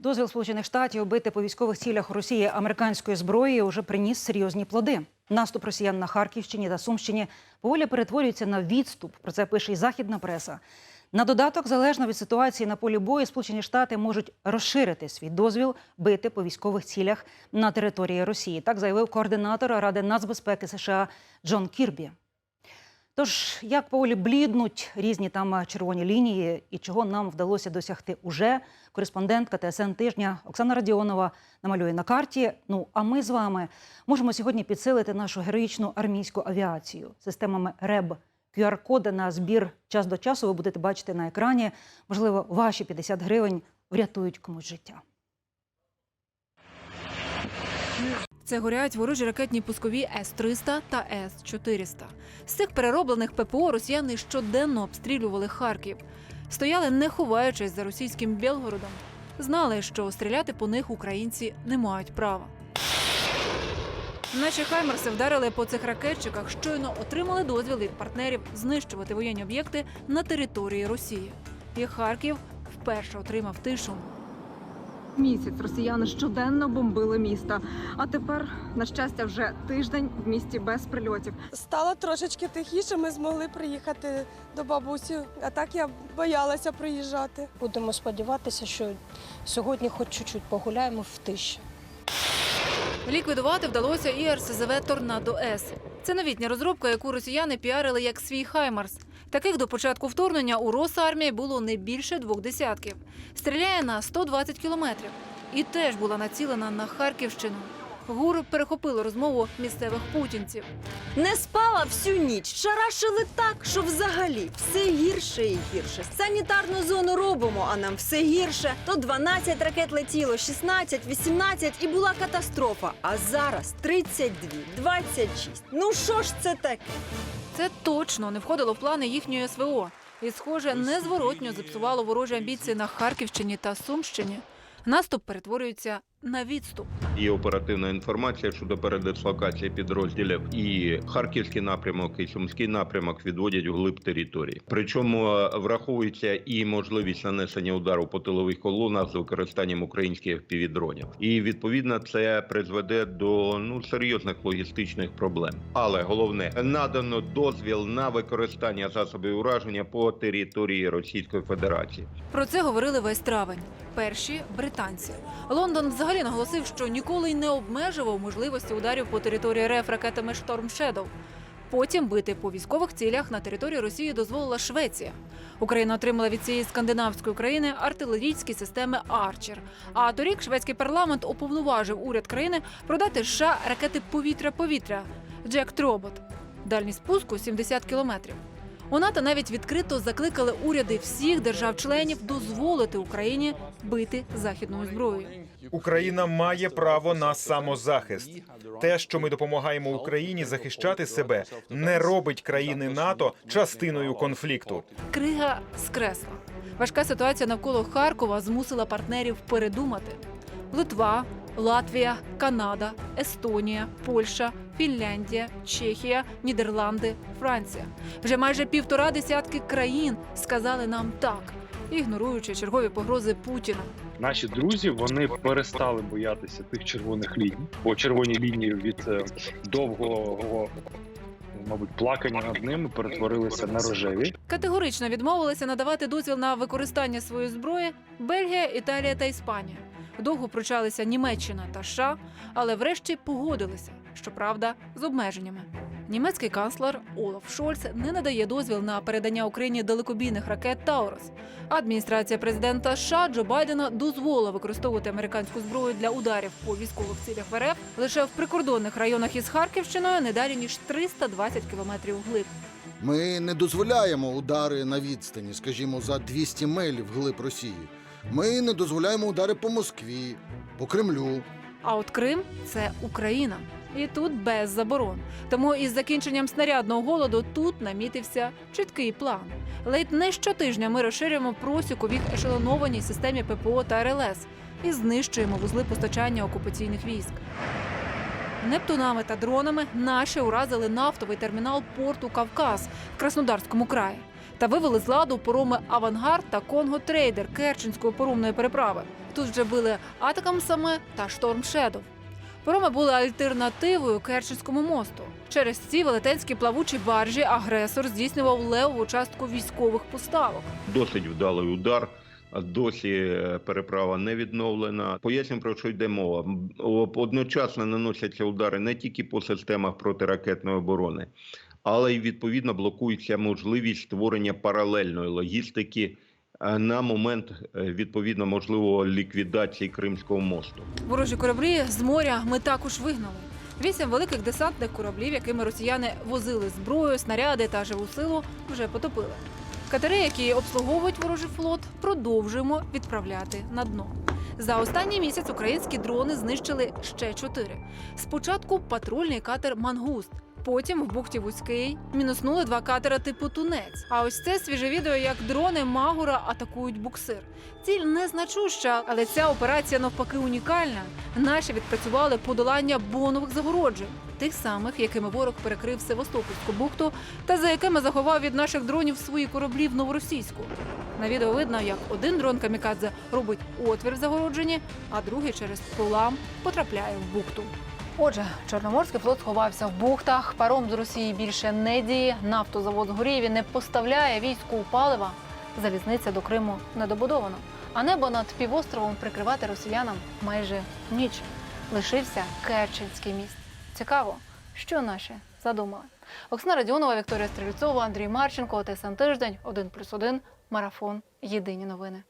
Дозвіл Сполучених Штатів бити по військових цілях Росії американської зброї уже приніс серйозні плоди. Наступ росіян на Харківщині та Сумщині поволі перетворюється на відступ. Про це пише і західна преса. На додаток, залежно від ситуації на полі бою, Сполучені Штати можуть розширити свій дозвіл бити по військових цілях на території Росії. Так заявив координатор Ради нацбезпеки США Джон Кірбі. Тож, як поволі бліднуть різні там червоні лінії і чого нам вдалося досягти уже, кореспондентка ТСН тижня Оксана Радіонова намалює на карті. Ну а ми з вами можемо сьогодні підсилити нашу героїчну армійську авіацію системами РЕБ. QR-коди на збір час до часу ви будете бачити на екрані. Можливо, ваші 50 гривень врятують комусь життя. Це горять ворожі ракетні пускові С-300 та С-400. З цих перероблених ППО росіяни щоденно обстрілювали Харків. Стояли, не ховаючись за російським Білгородом. Знали, що стріляти по них українці не мають права. Наші хаймерси вдарили по цих ракетчиках, щойно отримали дозвіл від партнерів знищувати воєнні об'єкти на території Росії. І Харків вперше отримав тишу. Місяць росіяни щоденно бомбили місто. А тепер, на щастя, вже тиждень в місті без прильотів. Стало трошечки тихіше, ми змогли приїхати до бабусі, а так я боялася приїжджати. Будемо сподіватися, що сьогодні хоч чуть-чуть погуляємо в тиші. Ліквідувати вдалося і РСЗВ Торнадо С. Це новітня розробка, яку росіяни піарили як свій Хаймарс. Таких до початку вторгнення у Росармії було не більше двох десятків. Стріляє на 120 кілометрів. І теж була націлена на Харківщину. ГУР перехопило розмову місцевих путінців. Не спала всю ніч. Шарашили так, що взагалі все гірше і гірше. Санітарну зону робимо, а нам все гірше. То 12 ракет летіло, 16, 18 і була катастрофа. А зараз 32, 26. Ну що ж це таке? Це точно не входило в плани їхньої СВО. І, схоже, незворотньо зіпсувало ворожі амбіції на Харківщині та Сумщині. Наступ перетворюється на відступ. Є оперативна інформація щодо передислокації підрозділів, і харківський напрямок, і сумський напрямок відводять глиб території. Причому е, враховується і можливість нанесення удару по тилових колонах з використанням українських півдронів. І відповідно це призведе до ну серйозних логістичних проблем. Але головне надано дозвіл на використання засобів ураження по території Російської Федерації. Про це говорили весь травень. Перші британці. Лондон взагалі наголосив, що ніколи й не обмежував можливості ударів по території РФ ракетами Шторм Shadow. Потім бити по військових цілях на території Росії дозволила Швеція. Україна отримала від цієї скандинавської країни артилерійські системи Арчер. А торік шведський парламент уповноважив уряд країни продати США ракети повітря-повітря Джек Тробот. Дальність спуску 70 кілометрів. У НАТО навіть відкрито закликали уряди всіх держав-членів дозволити Україні бити західною зброєю. Україна має право на самозахист. Те, що ми допомагаємо Україні захищати себе, не робить країни НАТО частиною конфлікту. Крига скресла. Важка ситуація навколо Харкова змусила партнерів передумати. Литва, Латвія, Канада, Естонія, Польща, Фінляндія, Чехія, Нідерланди, Франція. Вже майже півтора десятки країн сказали нам так, ігноруючи чергові погрози Путіна. Наші друзі вони перестали боятися тих червоних ліній, бо червоні лінії від е, довгого, мабуть, плакання над ними перетворилися на рожеві. Категорично відмовилися надавати дозвіл на використання своєї зброї Бельгія, Італія та Іспанія. Довго пручалися Німеччина та США, але врешті погодилися, щоправда, з обмеженнями. Німецький канцлер Олаф Шольц не надає дозвіл на передання Україні далекобійних ракет Таурус. Адміністрація президента США Джо Байдена дозволила використовувати американську зброю для ударів по військових цілях в РФ лише в прикордонних районах із Харківщиною не далі ніж 320 кілометрів вглиб. Ми не дозволяємо удари на відстані, скажімо, за 200 миль вглиб Росії. Ми не дозволяємо удари по Москві, по Кремлю. А от Крим це Україна. І тут без заборон. Тому із закінченням снарядного голоду тут намітився чіткий план. Ледь не щотижня ми розширюємо просіку в їх ешелонованій системі ППО та РЛС і знищуємо вузли постачання окупаційних військ. Нептунами та дронами наші уразили нафтовий термінал порту Кавказ в Краснодарському краї та вивели з ладу пороми Авангард та Конго Трейдер Керченської поромної переправи. Тут вже били Атакамсами та Шторм Шедов. Пароми були альтернативою Керченському мосту. Через ці велетенські плавучі баржі агресор здійснював левову частку військових поставок. Досить вдалий удар. Досі е, переправа не відновлена. Поясню про що йде мова. Одночасно наносяться удари не тільки по системах протиракетної оборони, але й відповідно блокується можливість створення паралельної логістики е, на момент е, відповідно можливого ліквідації Кримського мосту. Ворожі кораблі з моря ми також вигнали. Вісім великих десантних кораблів, якими росіяни возили зброю, снаряди та живу силу, вже потопили. Катери, які обслуговують ворожий флот, продовжуємо відправляти на дно. За останній місяць українські дрони знищили ще чотири. Спочатку патрульний катер Мангуст. Потім в бухті Вузький мінуснули два катера типу Тунець. А ось це свіже відео, як дрони Магура атакують буксир. Ціль незначуща, але ця операція навпаки унікальна. Наші відпрацювали подолання бонових загороджень, тих самих, якими ворог перекрив Севастопольську бухту, та за якими заховав від наших дронів свої кораблі в новоросійську. На відео видно, як один дрон камікадзе робить отвір в загородженні, а другий через пролам потрапляє в бухту. Отже, Чорноморський флот сховався в бухтах. Паром з Росії більше не діє. Нафтозавод згорів і не поставляє війську палива. Залізниця до Криму не добудовано. А небо над півостровом прикривати росіянам майже ніч. Лишився Керченський міст. Цікаво, що наші задумали. Оксана Радіонова, Вікторія Стрельцова, Андрій Марченко, ТСН Тиждень, 1+,1, Марафон. Єдині новини.